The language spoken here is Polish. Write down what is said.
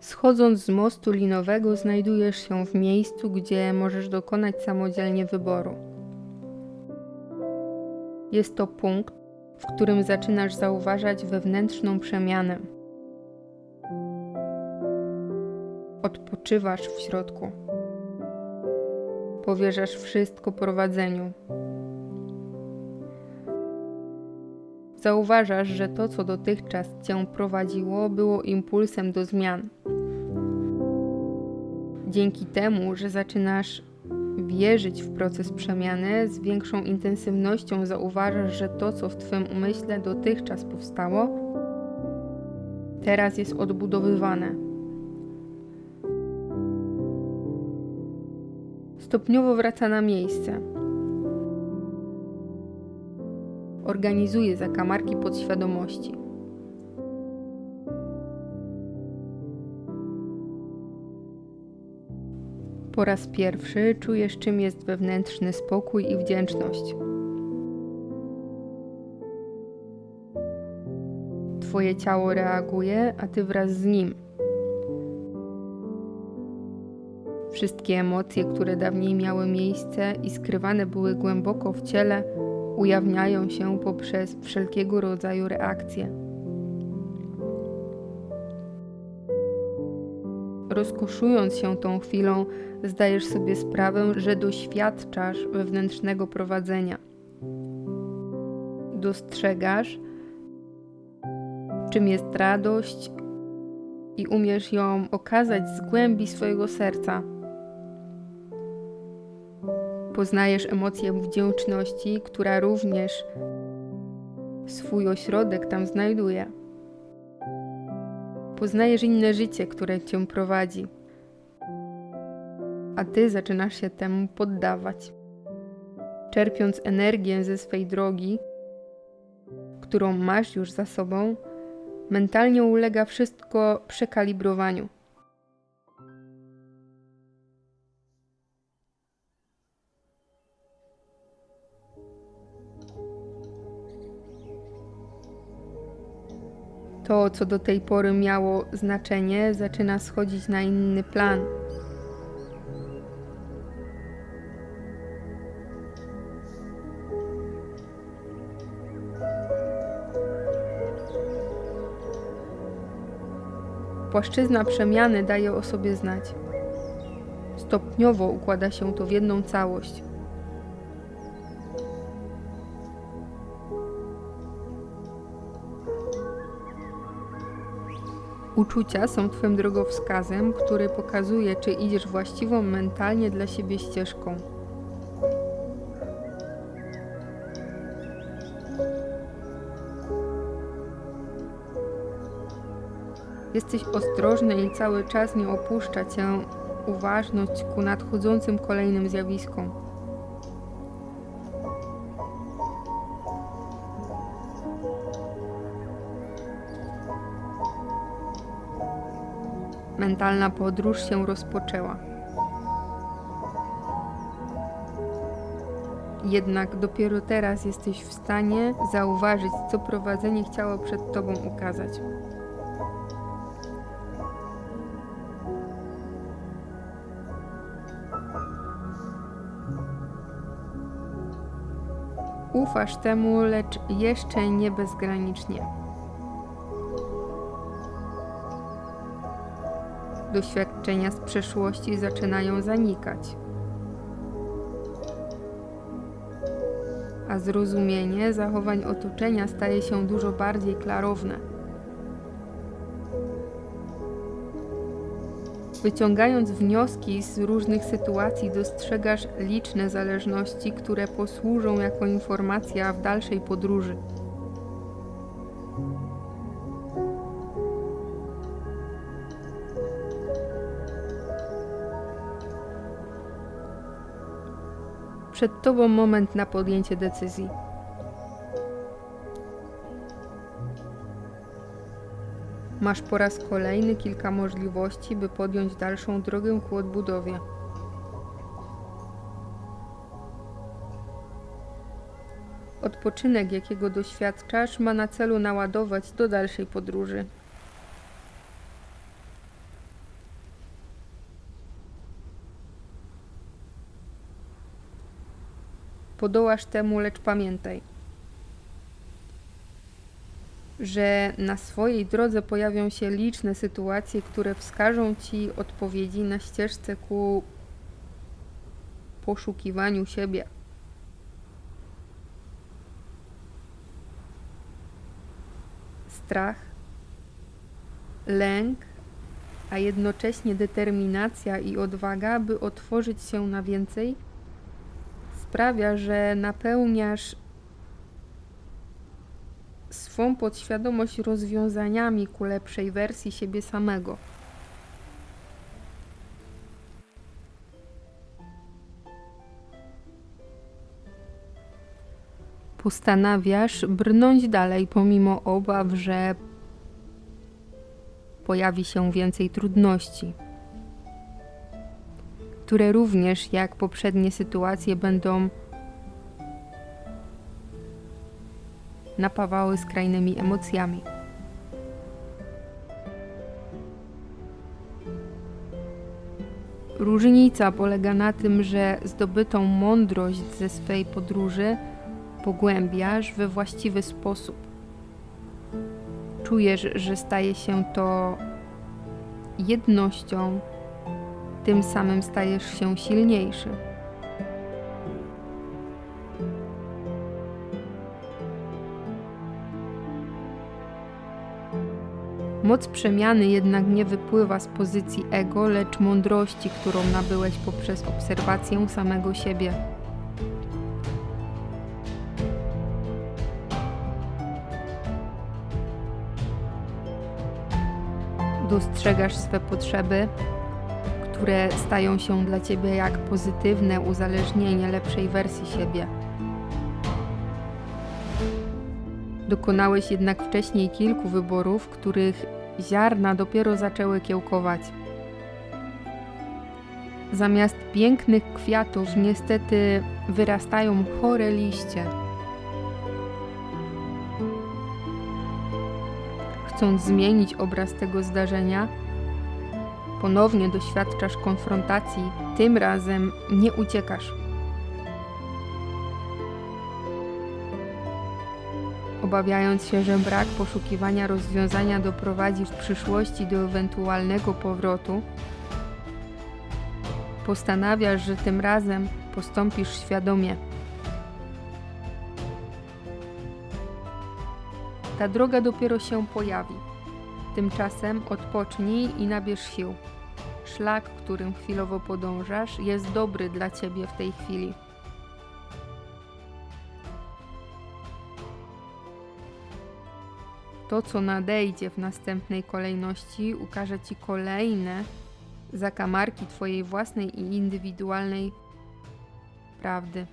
Schodząc z mostu linowego, znajdujesz się w miejscu, gdzie możesz dokonać samodzielnie wyboru. Jest to punkt, w którym zaczynasz zauważać wewnętrzną przemianę. Odpoczywasz w środku. Powierzasz wszystko prowadzeniu. Zauważasz, że to, co dotychczas cię prowadziło, było impulsem do zmian. Dzięki temu, że zaczynasz wierzyć w proces przemiany, z większą intensywnością zauważasz, że to, co w Twym umyśle dotychczas powstało, teraz jest odbudowywane. Stopniowo wraca na miejsce. Organizuje zakamarki podświadomości. Po raz pierwszy czujesz, czym jest wewnętrzny spokój i wdzięczność. Twoje ciało reaguje, a ty wraz z nim. Wszystkie emocje, które dawniej miały miejsce i skrywane były głęboko w ciele, ujawniają się poprzez wszelkiego rodzaju reakcje. Rozkoszując się tą chwilą, zdajesz sobie sprawę, że doświadczasz wewnętrznego prowadzenia. Dostrzegasz, czym jest radość i umiesz ją okazać z głębi swojego serca. Poznajesz emocję wdzięczności, która również swój ośrodek tam znajduje. Poznajesz inne życie, które cię prowadzi, a ty zaczynasz się temu poddawać. Czerpiąc energię ze swej drogi, którą masz już za sobą, mentalnie ulega wszystko przekalibrowaniu. To, co do tej pory miało znaczenie, zaczyna schodzić na inny plan. Płaszczyzna przemiany daje o sobie znać. Stopniowo układa się to w jedną całość. Uczucia są Twym drogowskazem, który pokazuje, czy idziesz właściwą mentalnie dla siebie ścieżką. Jesteś ostrożny i cały czas nie opuszcza Cię uważność ku nadchodzącym kolejnym zjawiskom. Mentalna podróż się rozpoczęła. Jednak dopiero teraz jesteś w stanie zauważyć, co prowadzenie chciało przed Tobą ukazać. Ufasz temu, lecz jeszcze nie bezgranicznie. Doświadczenia z przeszłości zaczynają zanikać. A zrozumienie zachowań otoczenia staje się dużo bardziej klarowne. Wyciągając wnioski z różnych sytuacji, dostrzegasz liczne zależności, które posłużą jako informacja w dalszej podróży. Przed Tobą moment na podjęcie decyzji. Masz po raz kolejny kilka możliwości, by podjąć dalszą drogę ku odbudowie. Odpoczynek, jakiego doświadczasz, ma na celu naładować do dalszej podróży. Podołasz temu, lecz pamiętaj, że na swojej drodze pojawią się liczne sytuacje, które wskażą ci odpowiedzi na ścieżce ku poszukiwaniu siebie. Strach, lęk, a jednocześnie determinacja i odwaga, by otworzyć się na więcej, sprawia, że napełniasz swą podświadomość rozwiązaniami ku lepszej wersji siebie samego. Postanawiasz brnąć dalej, pomimo obaw, że pojawi się więcej trudności, które również, jak poprzednie sytuacje, będą napawały skrajnymi emocjami. Różnica polega na tym, że zdobytą mądrość ze swej podróży pogłębiasz we właściwy sposób. Czujesz, że staje się to jednością, tym samym stajesz się silniejszy. Moc przemiany jednak nie wypływa z pozycji ego, lecz mądrości, którą nabyłeś poprzez obserwację samego siebie. Dostrzegasz swe potrzeby, które stają się dla ciebie jak pozytywne uzależnienie lepszej wersji siebie. Dokonałeś jednak wcześniej kilku wyborów, których ziarna dopiero zaczęły kiełkować. Zamiast pięknych kwiatów, niestety wyrastają chore liście. Chcąc zmienić obraz tego zdarzenia, ponownie doświadczasz konfrontacji, tym razem nie uciekasz. Obawiając się, że brak poszukiwania rozwiązania doprowadzi w przyszłości do ewentualnego powrotu, postanawiasz, że tym razem postąpisz świadomie. Ta droga dopiero się pojawi. Tymczasem odpocznij i nabierz sił. Szlak, którym chwilowo podążasz, jest dobry dla ciebie w tej chwili. To, co nadejdzie w następnej kolejności, ukaże ci kolejne zakamarki Twojej własnej i indywidualnej prawdy.